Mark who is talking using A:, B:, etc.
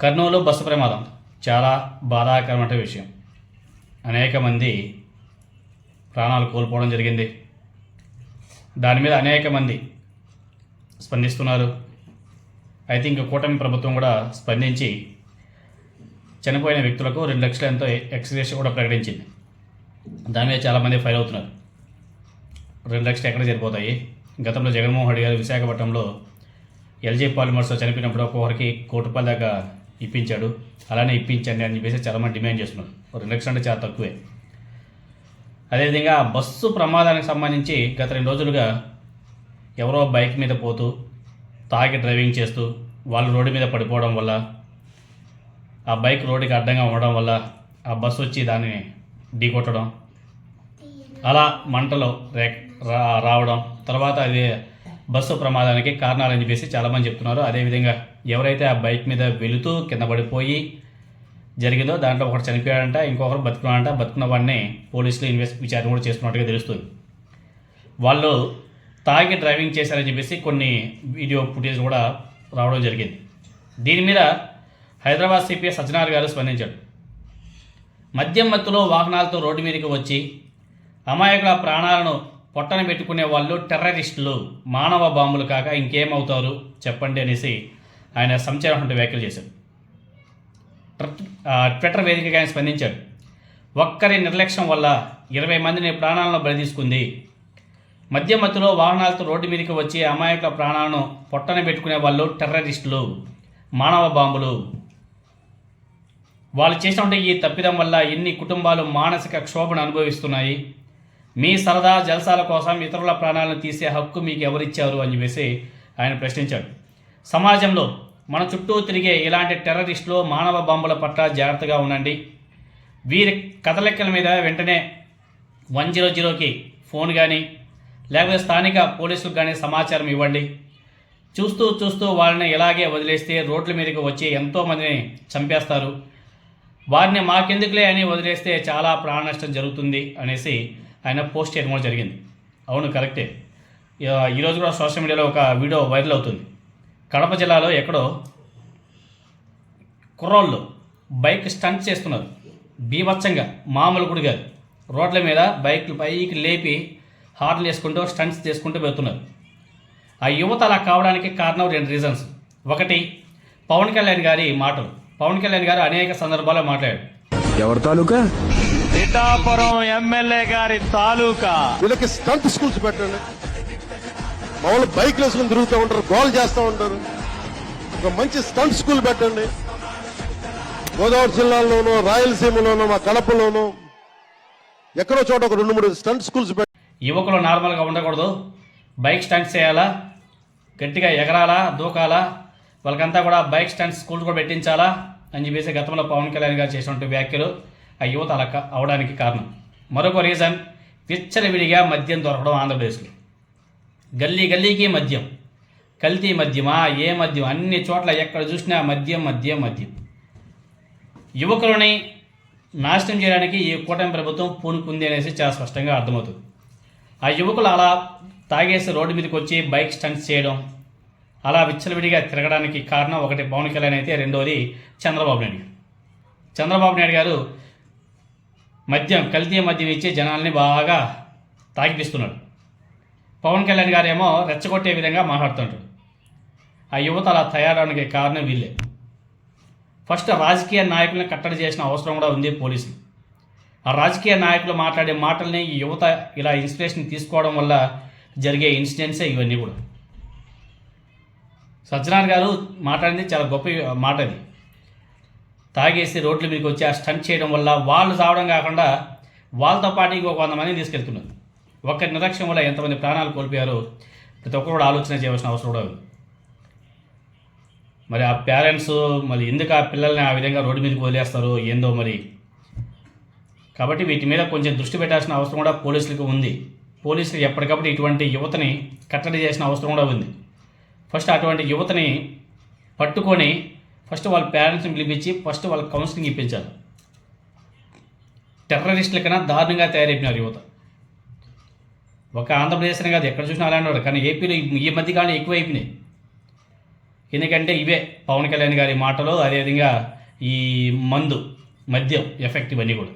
A: Kurnool bus ప్రమాదం. చాలా బాధాకరమైన విషయం. అనేక మంది ప్రాణాలు కోల్పోవడం జరిగింది. దాని మీద అనేక మంది స్పందిస్తున్నారు. అయితే ఇంకా కూటమి ప్రభుత్వం కూడా స్పందించి చనిపోయిన వ్యక్తులకు రెండు లక్షల ఎంతో ఎక్స్గ్రేషన్ కూడా ప్రకటించింది. దాని మీద చాలామంది ఫైల్ అవుతున్నారు. రెండు లక్షలు ఎక్కడ సరిపోతాయి గతంలో జగన్మోహన్ రెడ్డి గారు విశాఖపట్నంలో ఎల్జీ పాలిమర్స్లో చనిపోయినప్పుడు ఒక్కొక్కరికి కోటి రూపాయల దాకా ఇప్పించాడు. అలానే ఇప్పించండి అని చెప్పేసి చాలామంది డిమాండ్ చేస్తున్నారు రిలక్షన్ లక్షలు అంటే చాలా తక్కువే. అదేవిధంగా బస్సు ప్రమాదానికి సంబంధించి గత రెండు రోజులుగా ఎవరో బైక్ మీద పోతూ తాగి డ్రైవింగ్ చేస్తూ వాళ్ళు రోడ్డు మీద పడిపోవడం వల్ల ఆ బైక్ రోడ్డుకి అడ్డంగా ఉండడం వల్ల ఆ బస్సు వచ్చి దాన్ని ఢీకొట్టడం అలా మంటలు రే రావడం తర్వాత అది బస్సు ప్రమాదానికి కారణాలని చెప్పేసి చాలామంది చెప్తున్నారు. అదేవిధంగా ఎవరైతే ఆ బైక్ మీద వెళుతూ కింద పడిపోయి జరిగిందో దాంట్లో ఒకటి చనిపోయాడంట ఇంకొకరు బతుకున్నాడంట. బతుకున్న వాడిని పోలీసులు ఇన్వెస్ట్ విచారణ కూడా చేస్తున్నట్టుగా తెలుస్తుంది. వాళ్ళు తాగి డ్రైవింగ్ చేశారని చెప్పేసి కొన్ని వీడియో ఫుటేజ్ కూడా రావడం జరిగింది. దీని మీద హైదరాబాద్ సిపిఐ సత్యనారాయణ గారు స్పందించాడు మద్యం మత్తులో వాహనాలతో రోడ్డు మీదకి వచ్చి అమాయకుల ప్రాణాలను పొట్టన పెట్టుకునే వాళ్ళు టెర్రరిస్టులు మానవ బాంబులు కాక ఇంకేమవుతారు చెప్పండి అనేసి ఆయన సంచలనటువంటి వ్యాఖ్యలు చేశారు. ట్విట్టర్ వేదికగా ఆయన స్పందించాడు ఒక్కరి నిర్లక్ష్యం వల్ల ఇరవై మందిని ప్రాణాలను బలి తీసుకుంది మధ్య మధ్యలో వాహనాలతో రోడ్డు మీదకి వచ్చి అమాయకుల ప్రాణాలను పొట్టన పెట్టుకునే వాళ్ళు టెర్రరిస్టులు మానవ బాంబులు. వాళ్ళు చేసినటువంటి ఈ తప్పిదం వల్ల ఎన్ని కుటుంబాలు మానసిక క్షోభను అనుభవిస్తున్నాయి? మీ సరదా జలసాల కోసం ఇతరుల ప్రాణాలను తీసే హక్కు మీకు ఎవరిచ్చారు అని చెప్పేసి ఆయన ప్రశ్నించాడు. సమాజంలో మన చుట్టూ తిరిగే ఇలాంటి టెర్రరిస్టులు మానవ బాంబుల పట్ల జాగ్రత్తగా ఉండండి. వీరి కథలెక్కల మీద వెంటనే వన్ జీరో జీరోకి ఫోన్ కానీ లేకపోతే స్థానిక పోలీసులకు కానీ సమాచారం ఇవ్వండి. చూస్తూ చూస్తూ వాళ్ళని ఇలాగే వదిలేస్తే రోడ్ల మీదకి వచ్చి ఎంతోమందిని చంపేస్తారు. వారిని మాకెందుకులే అని వదిలేస్తే చాలా ప్రాణ నష్టం జరుగుతుంది అనేసి ఆయన పోస్ట్ చేయడం కూడా జరిగింది. అవును కరెక్టే. ఈరోజు కూడా సోషల్ మీడియాలో ఒక వీడియో వైరల్ అవుతుంది. కడప జిల్లాలో ఎక్కడో కుర్రోళ్ళు బైక్ స్టంట్ చేస్తున్నారు. బీభత్సంగా మామూలు కూడా కాదు. రోడ్ల మీద బైక్లు పైకి లేపి హార్న్లు వేసుకుంటూ స్టంట్స్ చేసుకుంటూ వెళ్తున్నారు. ఆ యువత అలా కావడానికి కారణం రెండు రీజన్స్ ఒకటి పవన్ కళ్యాణ్ గారి మాటలు. పవన్ కళ్యాణ్ గారు అనేక సందర్భాల్లో మాట్లాడారు.
B: ఎవరి తాలూకా?
C: పిఠాపురం ఎమ్మెల్యే గారి తాలూకా.
D: వీళ్ళకి స్టంట్ స్కూల్స్ పెట్టండి. మామూలు బైక్లు వేసుకుని తిరుగుతూ ఉంటారు గోల్ చేస్తూ ఉంటారు. ఒక మంచి స్టంట్ స్కూల్ పెట్టండి. గోదావరి జిల్లాలోనూ రాయలసీమలోనూ మా కడపలోనూ ఎక్కడో చోట ఒక రెండు మూడు స్టంట్ స్కూల్స్ పెట్టండి
A: యువకులు నార్మల్గా ఉండకూడదు. బైక్ స్టంట్స్ చేయాలా? గట్టిగా ఎగరాలా? దూకాలా? వాళ్ళకంతా కూడా బైక్ స్టంట్స్ స్కూల్ కూడా పెట్టించాలా? అని చెప్పేసి గతంలో పవన్ కళ్యాణ్ గారు చేసినటువంటి వ్యాఖ్యలు. ఆ యువత అలా అవడానికి కారణం. మరొక రీజన్ విచ్చలవిడిగా మద్యం దొరకడం ఆంధ్రప్రదేశ్లో. గల్లీ గల్లీకి మద్యం కల్తీ మద్యమా ఏ మద్యం అన్ని చోట్ల ఎక్కడ చూసినా మద్యం మద్యం మద్యం. యువకులని నాశనం చేయడానికి ఈ కూటమి ప్రభుత్వం పూనుకుంది అనేసి చాలా స్పష్టంగా అర్థమవుతుంది. ఆ యువకులు అలా తాగేసి రోడ్డు మీదకి వచ్చి బైక్ స్టంట్స్ చేయడం అలా విచ్చలవిడిగా తిరగడానికి కారణం ఒకటి పవన్ కళ్యాణ్ అయితే రెండోది చంద్రబాబు నాయుడు గారు. చంద్రబాబు నాయుడు గారు మద్యం కల్తీ మద్యం ఇచ్చి జనాల్ని బాగా తాగిపిస్తున్నాడు. పవన్ కళ్యాణ్ గారేమో రెచ్చగొట్టే విధంగా మాట్లాడుతుంటాడు. ఆ యువత అలా తయారవడానికి కారణం వీళ్ళే. ఫస్ట్ రాజకీయ నాయకులను కట్టడి చేసిన అవసరం కూడా ఉంది పోలీసులు. ఆ రాజకీయ నాయకులు మాట్లాడే మాటల్ని ఈ యువత ఇలా ఇన్స్పిరేషన్ తీసుకోవడం వల్ల జరిగే ఇన్సిడెంట్సే ఇవన్నీ కూడా. సజ్జనార్ గారు మాట్లాడింది చాలా గొప్ప మాట అది. తాగేసి రోడ్ల మీదకి వచ్చి ఆ స్టంట్ చేయడం వల్ల వాళ్ళు చావడం కాకుండా వాళ్ళతో పాటు ఇంకొక వంద తీసుకెళ్తున్నారు. ఒక్క నిర్లక్ష్యం వల్ల ఎంతమంది ప్రాణాలు కోల్పోయారో ప్రతి ఒక్కరు కూడా ఆలోచన చేయవలసిన అవసరం కూడా ఉంది. మరి ఆ పేరెంట్స్ మరి ఎందుకు ఆ పిల్లల్ని ఆ విధంగా రోడ్డు మీదకి వదిలేస్తారు ఏందో మరి. కాబట్టి వీటి మీద కొంచెం దృష్టి పెట్టాల్సిన అవసరం కూడా పోలీసులకు ఉంది. పోలీసులు ఎప్పటికప్పుడు ఇటువంటి యువతని కట్టడి చేసిన అవసరం కూడా ఉంది. ఫస్ట్ అటువంటి యువతని పట్టుకొని ఫస్ట్ వాళ్ళ పేరెంట్స్ని పిలిపించి ఫస్ట్ వాళ్ళ కౌన్సిలింగ్ ఇప్పించాలి. టెర్రరిస్టుల కన్నా దారుణంగా తయారైపోయినారు యువత. ఒక ఆంధ్రప్రదేశ్నే కాదు ఎక్కడ చూసినా అలాంటి వాడు కానీ ఏపీలో ఈ- మధ్య కాలం ఎక్కువైపోయినాయి. ఎందుకంటే ఇవే పవన్ కళ్యాణ్ గారి మాటలు అదేవిధంగా ఈ మందు మద్యం ఎఫెక్ట్ ఇవన్నీ కూడా.